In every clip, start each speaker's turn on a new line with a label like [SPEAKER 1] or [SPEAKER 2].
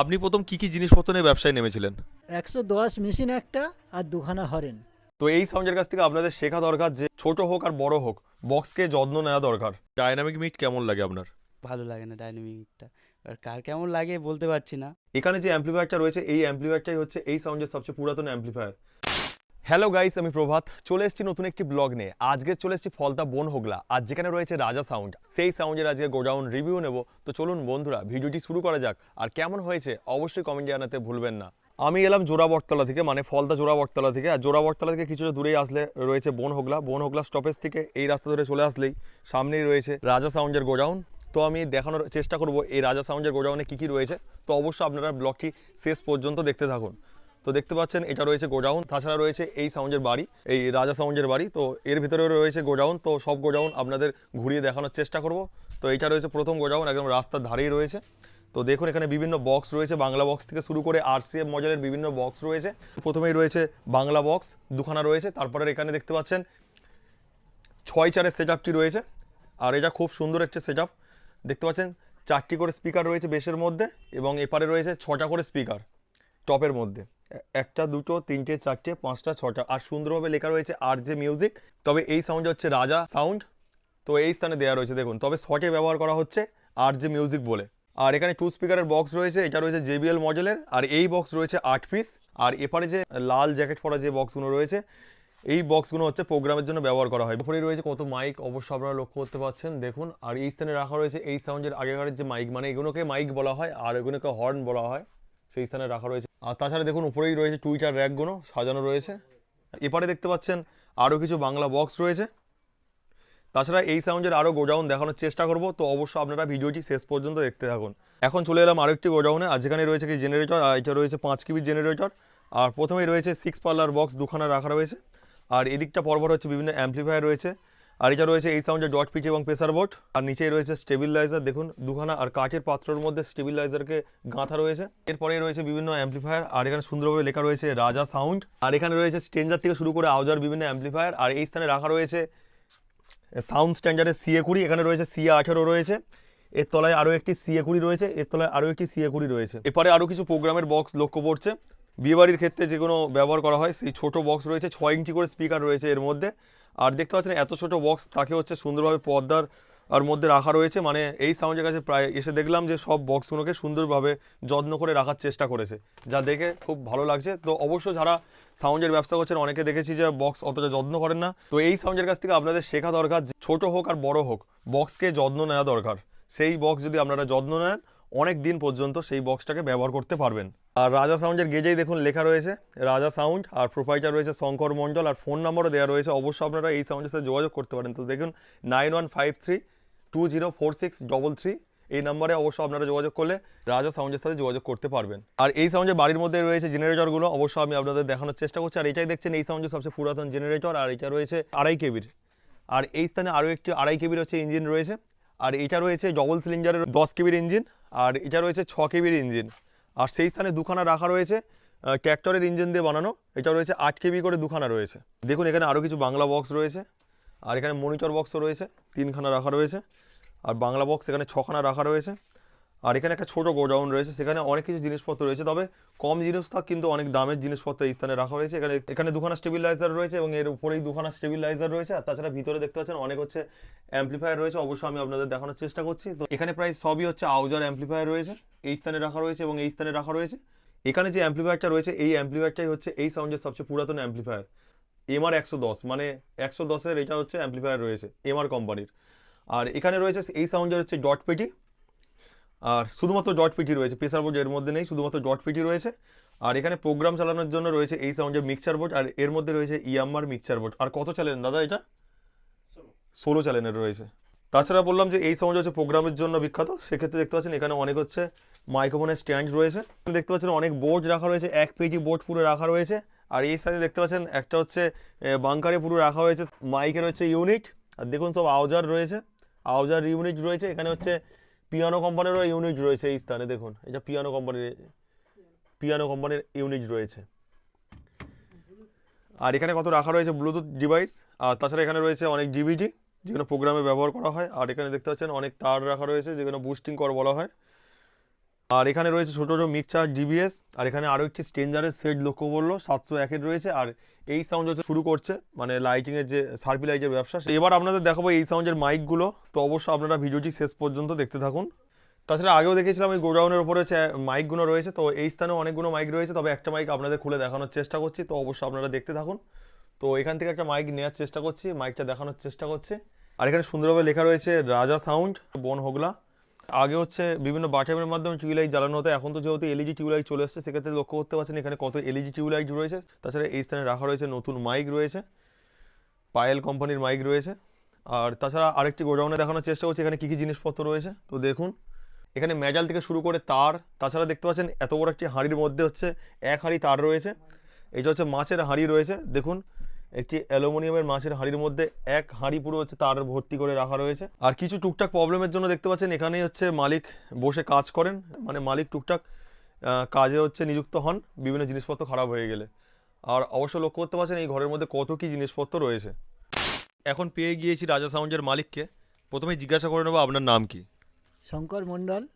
[SPEAKER 1] আপনি প্রথম কি কি জিনিসপত্র নিয়ে ব্যবসায় নেমেছিলেন?
[SPEAKER 2] একশো দশ মেশিন একটা আর দুখানা হরেন।
[SPEAKER 1] তো এই সাউন্ডের কাছ থেকে আপনাদের শেখা দরকার যে ছোট হোক আর বড় হোক বক্সকে যত্ন নেওয়া দরকার। ডায়নামিক মিট কেমন লাগে আপনার?
[SPEAKER 3] ভালো লাগে না ডাইনামিকটা আর কার কেমন লাগে বলতে পারছি না।
[SPEAKER 1] এখানে যে অ্যাম্পলিফায়ারটা রয়েছে এই অ্যাম্পলিফায়ারটাই হচ্ছে এই সাউন্ডের সবচেয়ে পুরাতন অ্যাম্পলিফায়ার হ্যালো গাইস আমি প্রভাত। চলে এসেছি নতুন একটি ব্লগ নিয়ে। আজকে চলে এসেছি ফলতা বন হোগলা, আর যেখানে রয়েছে রাজা সাউন্ড সেই সাউন্ডের আজকে গোডাউন রিভিউ নেব। তো চলুন, বন্ধুরা, ভিডিওটি শুরু করা যাক। আর কেমন হয়েছে, অবশ্যই কমেন্ট জানাতে ভুলবেন না। আমি এলাম জোড়া বটতলা থেকে মানে ফলতা জোড়া বটতলা থেকে। আর জোড়া বটতলা থেকে কিছুটা দূরেই আসলে রয়েছে বন হোগলা। বন হোগলা স্টপেজ থেকে এই রাস্তা ধরে চলে আসলেই সামনেই রয়েছে রাজা সাউন্ডের গোডাউন তো আমি দেখানোর চেষ্টা করব এই রাজা সাউন্ডের গোডাউনে কী কী রয়েছে। তো অবশ্যই আপনারা ব্লগটি শেষ পর্যন্ত দেখতে থাকুন। তো দেখতে পাচ্ছেন, এটা রয়েছে গোডাউন। তাছাড়া রয়েছে এই সাউন্ডের বাড়ি, এই রাজা সাউন্ডের বাড়ি। তো এর ভিতরেও রয়েছে গোডাউন, তো সব গোডাউন আপনাদের ঘুরিয়ে দেখানোর চেষ্টা করব। তো এটা রয়েছে প্রথম গোডাউন, একদম রাস্তার ধারেই রয়েছে। তো দেখুন, এখানে বিভিন্ন বক্স রয়েছে। বাংলা বক্স থেকে শুরু করে আর আরসিএফ মডেলের বিভিন্ন বক্স রয়েছে। প্রথমেই রয়েছে বাংলা বক্স দুখানা রয়েছে। তারপরে এখানে দেখতে পাচ্ছেন, ছয় চারের সেট রয়েছে। আর এটা খুব সুন্দর একটা সেট দেখতে পাচ্ছেন, চারটি করে স্পিকার রয়েছে বেশের মধ্যে এবং এপারে রয়েছে ছটা করে স্পিকার টপের মধ্যে। একটা, দুটো, তিনটে, চারটে, পাঁচটা, ছটা। আর সুন্দরভাবে লেখা রয়েছে আর যে মিউজিক। তবে এই সাউন্ড হচ্ছে রাজা সাউন্ড তো এই স্থানে দেওয়া রয়েছে, দেখুন। তবে শর্টে ব্যবহার করা হচ্ছে আর যে মিউজিক বলে। আর এখানে টু স্পিকারের বক্স রয়েছে, এটা রয়েছে জেবিএল মডেলের আর এই বক্স রয়েছে আট পিস আর এপারে যে লাল জ্যাকেট পরা যে বক্সগুলো রয়েছে, এই বক্সগুলো হচ্ছে প্রোগ্রামের জন্য ব্যবহার করা হয়। উপরে রয়েছে কত মাইক অবশ্য আপনারা লক্ষ্য করতে পারছেন দেখুন, আর এই স্থানে রাখা রয়েছে এই সাউন্ডের আগেকারের যে মাইক মানে এগুলোকে মাইক বলা হয়, আর এগুলোকে হর্ন বলা হয়। সেই স্থানে রাখা রয়েছে আর তাছাড়া দেখুন, উপরেই রয়েছে টুইটার র্যাকগুলো সাজানো রয়েছে। এপারে দেখতে পাচ্ছেন আরও কিছু বাংলা বক্স রয়েছে। তাছাড়া এই সাউন্ডের আরও গোডাউন দেখানোর চেষ্টা করব, তো অবশ্যই আপনারা ভিডিওটি শেষ পর্যন্ত দেখতে থাকুন। এখন চলে এলাম আরেকটি গোডাউনে, আর যেখানে রয়েছে কি জেনারেটর আর এটা রয়েছে পাঁচ কিবির জেনারেটর আর প্রথমেই রয়েছে সিক্স পার্লার বক্স দুখানা রাখা রয়েছে। আর এদিকটা পরপর হচ্ছে বিভিন্ন অ্যাম্পলিফায়ার রয়েছে। আর এটা রয়েছে এই সাউন্ডের ডট পিচ এবং প্রেসার বোর্ড আর নিচে রয়েছে স্টেবিলাইজার দেখুন, দুখানা আর কাঠের পাত্রর মধ্যে স্টেবিলাইজারকে গাঁথা রয়েছে। এরপরে রয়েছে বিভিন্ন অ্যাম্পলিফায়ার আর এখানে সুন্দরভাবে লেখা রয়েছে রাজা সাউন্ড আর এখানে রয়েছে স্টেঞ্জার থেকে শুরু করে আউজার বিভিন্ন অ্যাম্পলিফায়ার আর এই স্থানে রাখা রয়েছে সাউন্ড স্ট্যান্ডার্ডের সিএ কুড়ি। এখানে রয়েছে সিএ আঠেরো রয়েছে। এর তলায় আরও একটি সিএ কুড়ি রয়েছে। এর তলায় আরও একটি সিএ কুড়ি রয়েছে। এরপরে আরও কিছু প্রোগ্রামের বক্স লক্ষ্য পড়ছে। বিয়েবাড়ির ক্ষেত্রে যে কোনো ব্যবহার করা হয়, সেই ছোট বক্স রয়েছে। ছয় ইঞ্চি করে স্পিকার রয়েছে এর মধ্যে। আর দেখতে পাচ্ছেন এত ছোট বক্স তাকে হচ্ছে সুন্দরভাবে পর্দার, আর মধ্যে রাখা রয়েছে। মানে এই সাউন্ডের কাছে প্রায় এসে দেখলাম যে সব বক্সগুলোকে সুন্দরভাবে যত্ন করে রাখার চেষ্টা করেছে, যা দেখে খুব ভালো লাগছে। তো অবশ্য যারা সাউন্ডের ব্যবসা করছেন, অনেকে দেখেছি যে বক্স অতটা যত্ন করেন না। তো এই সাউন্ডের কাছ থেকে আপনাদের শেখা দরকার ছোট হোক আর বড় হোক বক্সকে যত্ন নেওয়া দরকার। সেই বক্স যদি আপনারা যত্ন নেন অনেক দিন পর্যন্ত সেই বক্সটাকে ব্যবহার করতে পারবেন। আর রাজা সাউন্ডের গেজেই দেখুন লেখা রয়েছে, রাজা সাউন্ড আর প্রোপাইটার রয়েছে শঙ্কর মণ্ডল, আর ফোন নাম্বারও দেওয়া রয়েছে। অবশ্যই আপনারা এই সাউন্ডের সাথে যোগাযোগ করতে পারেন। তো দেখুন nine one five three two zero four six double three এই নাম্বারে অবশ্যই আপনারা যোগাযোগ করলে রাজা সাউন্ডের সাথে যোগাযোগ করতে পারবেন। আর এই সাউন্ডের বাড়ির মধ্যে রয়েছে জেনারেটরগুলো অবশ্যই আমি আপনাদের দেখানোর চেষ্টা করছি। আর এটাই দেখছেন এই সাউন্ডের সবচেয়ে পুরাতন জেনারেটর আর এটা রয়েছে আড়াই কেবির। আর এই স্থানে আরও একটি আড়াই কেবির হচ্ছে ইঞ্জিন রয়েছে। আর এটা রয়েছে ডবল সিলিন্ডারের দশ কেবির ইঞ্জিন, আর এটা রয়েছে ছ কেবির ইঞ্জিন। আর সেই স্থানে দুখানা রাখা রয়েছে ট্র্যাক্টরের ইঞ্জিন দিয়ে বানানো, এটা রয়েছে আট কেবি করে দুখানা রয়েছে। দেখুন, এখানে আরও কিছু বাংলা বক্স রয়েছে, আর এখানে মনিটর বক্সও রয়েছে, তিনখানা রাখা রয়েছে, আর বাংলা বক্স এখানে ছখানা রাখা রয়েছে। আর এখানে একটা ছোটো গোডাউন রয়েছে, সেখানে অনেক কিছু জিনিসপত্র রয়েছে, তবে কম জিনিস থাক, কিন্তু অনেক দামের জিনিসপত্র এই স্থানে রাখা রয়েছে এখানে এখানে দুখানা স্টেবিলাইজার রয়েছে এবং এর উপরেই দুখানা স্টেবিলাইজার রয়েছে, আর তাছাড়া ভিতরে দেখতে পাচ্ছেন অনেক হচ্ছে অ্যাম্পলিফায়ার রয়েছে, অবশ্যই আমি আপনাদের দেখানোর চেষ্টা করছি। তো এখানে প্রায় সবই হচ্ছে আউজার অ্যাম্পলিফায়ার রয়েছে, এই স্থানে রাখা রয়েছে এবং এই স্থানে রাখা রয়েছে। এখানে যে অ্যাম্পলিফায়ারটা রয়েছে, এই অ্যাম্পলিফায়ারটাই হচ্ছে এই সাউন্ডের সবচেয়ে পুরাতন অ্যাম্পলিফায়ার, এমআর একশো দশ মানে একশো দশের এটা হচ্ছে অ্যাম্পলিফায়ার রয়েছে, এমআর কোম্পানির। আর এখানে রয়েছে এই সাউন্ডের হচ্ছে ডট পেটি আর শুধুমাত্র জট পিটি রয়েছে প্রেসার বোর্ড এর মধ্যে নেই শুধুমাত্র জট পিটি রয়েছে। আর এখানে প্রোগ্রাম চালানোর জন্য রয়েছে এই সাউন্ডের মিক্সচার বোর্ড আর এর মধ্যে রয়েছে ইয়াম্মার মিক্সচার বোর্ড আর কত চ্যানেল দাদা এটা? ষোলো। চ্যানেলের রয়েছে। তাছাড়া বললাম যে এই সাউন্ড হচ্ছে প্রোগ্রামের জন্য বিখ্যাত। সেক্ষেত্রে দেখতে পাচ্ছেন এখানে অনেক হচ্ছে মাইক্রোফোনের স্ট্যান্ড রয়েছে। দেখতে পাচ্ছেন অনেক বোর্ড রাখা রয়েছে এক পেজি বোর্ড পুরো রাখা রয়েছে। আর এই সাইডে দেখতে পাচ্ছেন একটা হচ্ছে বাংকারে পুরো রাখা রয়েছে মাইকের রয়েছে ইউনিট আর দেখুন সব আউজার রয়েছে আউজার ইউনিট রয়েছে। এখানে হচ্ছে পিয়ানো কোম্পানিরও ইউনিট রয়েছে এই স্থানে, দেখুন। এটা পিয়ানো কোম্পানির পিয়ানো কোম্পানির ইউনিট রয়েছে। আর এখানে কত রাখা রয়েছে ব্লুটুথ ডিভাইস আর তাছাড়া এখানে রয়েছে অনেক ডিভিডি যেগুলো প্রোগ্রামে ব্যবহার করা হয়। আর এখানে দেখতে পাচ্ছেন অনেক তার রাখা রয়েছে, যেগুলো বুস্টিং কর বলা হয়। আর এখানে রয়েছে ছোটো ছোটো মিক্সার ডিবিএস আর এখানে আরও একটি স্ট্রেঞ্জারের সেট লক্ষ্য করল, সাতশো একের রয়েছে। আর এই সাউন্ড হচ্ছে শুরু করছে মানে লাইটিংয়ের যে সার্ভি লাইটের ব্যবসা। এবার আপনাদের দেখাবো এই সাউন্ডের মাইকগুলো তো অবশ্যই আপনারা ভিডিওটি শেষ পর্যন্ত দেখতে থাকুন। তাছাড়া আগেও দেখেছিলাম এই গোডাউনের হচ্ছে মাইকগুলো রয়েছে। তো এই স্থানেও অনেকগুলো মাইক রয়েছে, তবে একটা মাইক আপনাদের খুলে দেখানোর চেষ্টা করছি। তো অবশ্যই আপনারা দেখতে থাকুন। তো এখান থেকে একটা মাইক নেওয়ার চেষ্টা করছি মাইকটা দেখানোর চেষ্টা করছি। আর এখানে সুন্দরভাবে লেখা রয়েছে, রাজা সাউন্ড বন হোগলা আগে হচ্ছে বিভিন্ন বাটামের মাধ্যমে টিউবলাইট জ্বালানো হতো, এখন তো যেহেতু এলইডি টিউবলাইট চলে এসেছে, সেক্ষেত্রে লক্ষ্য করতে পারছেন এখানে কত এলইডি টিউবলাইট রয়েছে। তাছাড়া এই স্থানে রাখা রয়েছে নতুন মাইক রয়েছে, পায়েল কোম্পানির মাইক রয়েছে। আর তাছাড়া আরেকটি গোডাউনে দেখানোর চেষ্টা করছি, এখানে কী কী জিনিসপত্র রয়েছে, তো দেখুন। এখানে মেজাল থেকে শুরু করে তার, তাছাড়া দেখতে পাচ্ছেন এত বড় একটি হাঁড়ির মধ্যে হচ্ছে এক হাঁড়ি তার রয়েছে। এটা হচ্ছে মাছের হাঁড়ি রয়েছে, দেখুন। একটি অ্যালুমিনিয়ামের মাছের হাঁড়ির মধ্যে এক হাঁড়ি পুরো হচ্ছে তার ভর্তি করে রাখা রয়েছে। আর কিছু টুকটাক প্রবলেমের জন্য দেখতে পাচ্ছেন এখানেই হচ্ছে মালিক বসে কাজ করেন। মানে মালিক টুকটাক কাজে হচ্ছে নিযুক্ত হন। বিভিন্ন জিনিসপত্র খারাপ হয়ে গেলে। আর অবশ্য লক্ষ্য করতে পারছেন এই ঘরের মধ্যে কত কী জিনিসপত্র রয়েছে। এখন পেয়ে গিয়েছি রাজা সাউন্ডের মালিককে। প্রথমে জিজ্ঞাসা করে নেব আপনার নাম কি।
[SPEAKER 2] শঙ্কর মণ্ডল।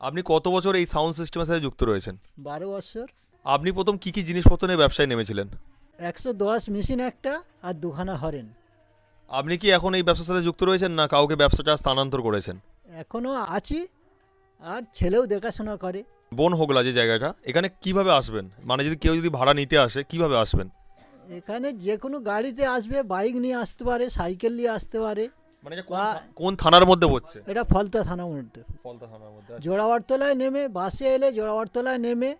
[SPEAKER 1] আপনি কত বছর এই সাউন্ড সিস্টেমের সাথে যুক্ত রয়েছেন?
[SPEAKER 2] বারো বছর।
[SPEAKER 1] আপনি প্রথম কি কি জিনিসপত্র নিয়ে ব্যবসায় নেমেছিলেন?
[SPEAKER 2] একশো দশ মেশিন একটা আর দুখানা হরেন।
[SPEAKER 1] আপনি কি এখন এই ব্যবসার সাথে যুক্ত রয়েছেন না কাউকে ব্যবসাটা স্থানান্তর করেছেন?
[SPEAKER 2] এখনও আছি আর ছেলেও দেখাশোনা করে।
[SPEAKER 1] বন হোগলা যে জায়গাটা এখানে কীভাবে আসবেন? মানে যদি কেউ যদি ভাড়া নিতে আসে কীভাবে আসবেন?
[SPEAKER 2] এখানে যে কোনো গাড়িতে আসবে বাইক নিয়ে আসতে পারে সাইকেল নিয়ে আসতে পারে
[SPEAKER 1] মানে
[SPEAKER 2] বা-
[SPEAKER 1] কোন থানার মধ্যে পড়ছে?
[SPEAKER 2] এটা ফলতা থানার মধ্যে।
[SPEAKER 1] ফলতা থানার মধ্যে
[SPEAKER 2] জোড়াওয়ারতলায় নেমে বাসে এলে জোড়াওয়ারতলায় নেমে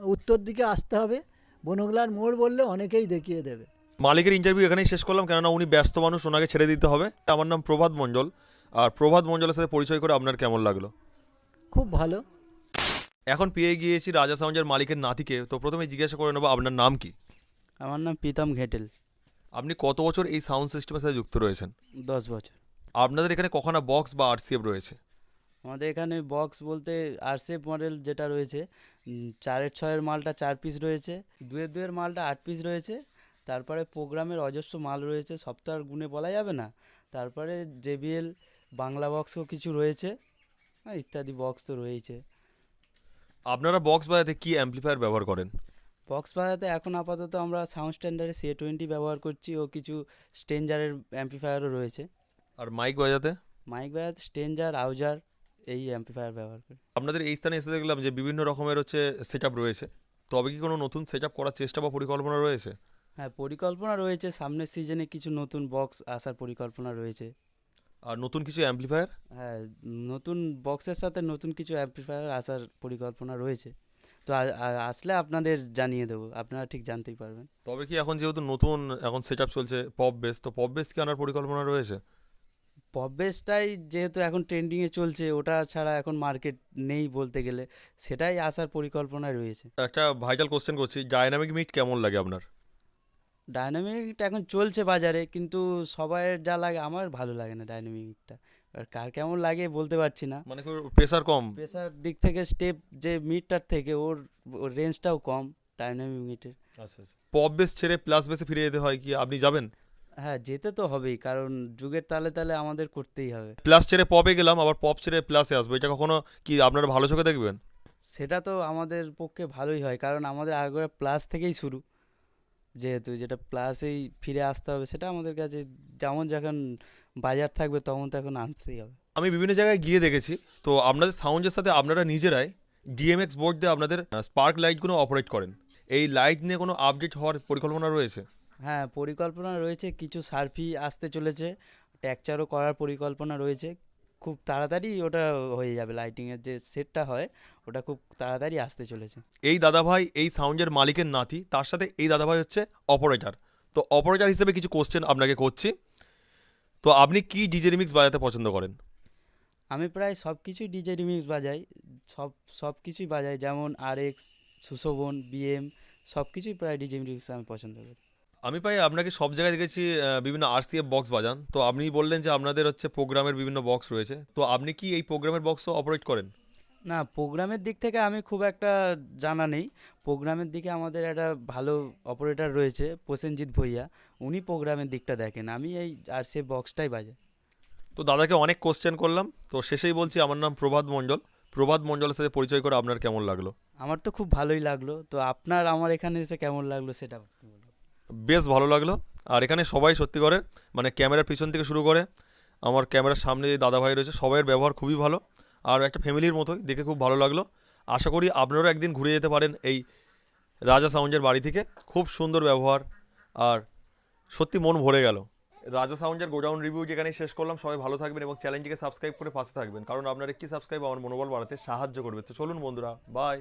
[SPEAKER 2] উত্তর দিকে আসতে হবে। বনগলার মোড় বললে অনেকেই দেখিয়ে দেবে।
[SPEAKER 1] মালিকের ইন্টারভিউ এখানেই শেষ করলাম কেননা উনি ব্যস্ত মানুষ ওনাকে ছেড়ে দিতে হবে। আমার নাম প্রভাত মণ্ডল আর প্রভাত মণ্ডলের সাথে পরিচয় করে আপনার কেমন লাগল?
[SPEAKER 2] খুব ভালো।
[SPEAKER 1] এখন পেয়ে গিয়েছি রাজা সাউন্ডের মালিকের নাতিকে তো প্রথমে জিজ্ঞাসা করে নেব আপনার নাম কি?
[SPEAKER 3] আমার নাম প্রীতম ঘেটেল।
[SPEAKER 1] আপনি কত বছর এই সাউন্ড সিস্টেমের সাথে যুক্ত রয়েছেন?
[SPEAKER 3] দশ বছর।
[SPEAKER 1] আপনাদের এখানে কখনো বক্স বা আরসিএফ রয়েছে?
[SPEAKER 3] আমাদের এখানে বক্স বলতে আরসেপ মডেল যেটা রয়েছে চারের ছয়ের মালটা চার পিস রয়েছে দুয়ের দুয়ের মালটা আট পিস রয়েছে তারপরে প্রোগ্রামের অজস্র মাল রয়েছে সব তো আর গুণে বলা যাবে না। তারপরে জেবিএল বাংলা বক্সও কিছু রয়েছে হ্যাঁ, ইত্যাদি বক্স তো রয়েছে।
[SPEAKER 1] আপনারা বক্স বাজাতে কি অ্যাম্পলিফায়ার ব্যবহার করেন?
[SPEAKER 3] বক্স বাজাতে এখন আপাতত আমরা সাউন্ড স্ট্যান্ডার্ডে সি টোয়েন্টি ব্যবহার করছি ও কিছু স্টেঞ্জারের অ্যাম্পিফায়ারও রয়েছে।
[SPEAKER 1] আর মাইক বাজাতে?
[SPEAKER 3] মাইক বাজাতে স্টেঞ্জার আউজার এই অ্যাম্পিফায়ার ব্যবহার করি।
[SPEAKER 1] আপনাদের এই স্থানে এসে দেখলাম যে বিভিন্ন রকমের হচ্ছে সেট রয়েছে। তবে কি কোনো নতুন সেট করার চেষ্টা বা পরিকল্পনা রয়েছে?
[SPEAKER 3] হ্যাঁ পরিকল্পনা রয়েছে। সামনের সিজনে কিছু নতুন বক্স আসার পরিকল্পনা রয়েছে।
[SPEAKER 1] আর নতুন কিছু অ্যাম্পলিফায়ার
[SPEAKER 3] হ্যাঁ নতুন বক্সের সাথে নতুন কিছু অ্যাম্পিফায়ার আসার পরিকল্পনা রয়েছে। তো আসলে আপনাদের জানিয়ে দেবো। আপনারা ঠিক জানতেই পারবেন।
[SPEAKER 1] তবে কি এখন যেহেতু নতুন এখন সেট চলছে পপ বেস তো পপ বেস কি আনার পরিকল্পনা রয়েছে?
[SPEAKER 3] পপ বেসটাই যেহেতু এখন ট্রেন্ডিংয়ে চলছে ওটা ছাড়া এখন মার্কেট নেই বলতে গেলে সেটাই আসার পরিকল্পনায় রয়েছে।
[SPEAKER 1] একটা ভাইটাল কোশ্চেন করছি ডাইনামিক মিট কেমন লাগে আপনার?
[SPEAKER 3] ডাইনামিকটা এখন চলছে বাজারে কিন্তু সবাইয়ের যা লাগে আমার ভালো লাগে না ডাইনামিকটা আর কার কেমন লাগে বলতে পারছি না।
[SPEAKER 1] মানে প্রেসার কম।
[SPEAKER 3] প্রেসার দিক থেকে স্টেপ যে মিটটার থেকে ওর ওর রেঞ্জটাও কম ডাইনামিক মিটার
[SPEAKER 1] আচ্ছা আচ্ছা। পপ বেস ছেড়ে প্লাস বেসে ফিরে যেতে হয় কি আপনি যাবেন?
[SPEAKER 3] হ্যাঁ যেতে তো হবেই কারণ যুগের তালে তালে আমাদের করতেই হবে।
[SPEAKER 1] প্লাস ছেড়ে পপে গেলাম আবার পপ ছেড়ে প্লাসে আসব এটা কখনো কি আপনারা ভালো চোখে দেখবেন?
[SPEAKER 3] সেটা তো আমাদের পক্ষে ভালোই হয় কারণ আমাদের আগে প্লাস থেকেই শুরু। যেহেতু যেটা প্লাসেই ফিরে আসতে হবে সেটা আমাদের কাছে যেমন যখন বাজার থাকবে তখন তখন আনতেই হবে।
[SPEAKER 1] আমি বিভিন্ন জায়গায় গিয়ে দেখেছি তো আপনাদের সাউন্ডের সাথে আপনারা নিজেরাই ডিএমএক্স বোর্ড দিয়ে আপনাদের স্পার্ক লাইটগুলো অপারেট করেন। এই লাইট নিয়ে কোনো আপডেট হওয়ার পরিকল্পনা রয়েছে?
[SPEAKER 3] হ্যাঁ পরিকল্পনা রয়েছে কিছু সার্ফি আসতে চলেছে ট্যাকচারও করার পরিকল্পনা রয়েছে খুব তাড়াতাড়ি ওটা হয়ে যাবে লাইটিংয়ের যে সেটটা হয় ওটা খুব তাড়াতাড়ি আসতে চলেছে।
[SPEAKER 1] এই দাদাভাই এই সাউন্ডের মালিকের নাতি তার সাথে এই দাদাভাই হচ্ছে অপারেটর। তো অপারেটর হিসেবে কিছু কোশ্চেন আপনাকে করছি। তো আপনি কি ডিজে রিমিক্স বাজাতে পছন্দ করেন?
[SPEAKER 3] আমি প্রায় সব কিছুই ডিজে রিমিক্স বাজাই সব সব কিছুই বাজাই যেমন আর এক্স সুশোভন বিএম সব কিছুই প্রায় ডিজে রিমিক্স আমি পছন্দ করি।
[SPEAKER 1] আমি পাই আপনাকে সব জায়গায় দেখেছি বিভিন্ন আরসিএফ বক্স বাজান। তো আপনি বললেন যে আপনাদের হচ্ছে প্রোগ্রামের বিভিন্ন বক্স রয়েছে। তো আপনি কি এই প্রোগ্রামের বক্সও অপারেট করেন?
[SPEAKER 3] না প্রোগ্রামের দিক থেকে আমি খুব একটা জানা নেই। প্রোগ্রামের দিকে আমাদের একটা ভালো অপারেটর রয়েছে প্রসেনজিৎ ভইয়া। উনি প্রোগ্রামের দিকটা দেখেন। আমি এই আর সে বক্সটাই বাজাই।
[SPEAKER 1] তো দাদাকে অনেক কোশ্চেন করলাম। তো শেষেই বলছি আমার নাম প্রভাত মণ্ডল। প্রভাত মণ্ডলের সাথে পরিচয় করে আপনার কেমন লাগল?
[SPEAKER 3] আমার তো খুব ভালোই লাগল। তো আপনার আমার এখানে এসে কেমন লাগল সেটা।
[SPEAKER 1] বেশ ভালো লাগল। আর এখানে সবাই সত্যি করে মানে ক্যামেরার পিছন থেকে শুরু করে, আমার ক্যামেরার সামনে যে দাদা ভাই রয়েছে, সবাইয়ের ব্যবহার খুবই ভালো। আর একটা ফ্যামিলির মতোই, দেখে খুব ভালো লাগল। আশা করি আপনারাও একদিন ঘুরে যেতে পারেন এই রাজা সাউন্ডের বাড়ি থেকে। খুব সুন্দর ব্যবহার, আর সত্যি মন ভরে গেল। রাজা সাউন্ডের গোডাউন রিভিউ যেখানে শেষ করলাম, সবাই ভালো থাকবেন এবং চ্যানেলটিকে সাবস্ক্রাইব করে পাশে থাকবেন। কারণ আপনার একটি সাবস্ক্রাইব আমার মনোবল বাড়াতে সাহায্য করবে। তো চলুন বন্ধুরা বাই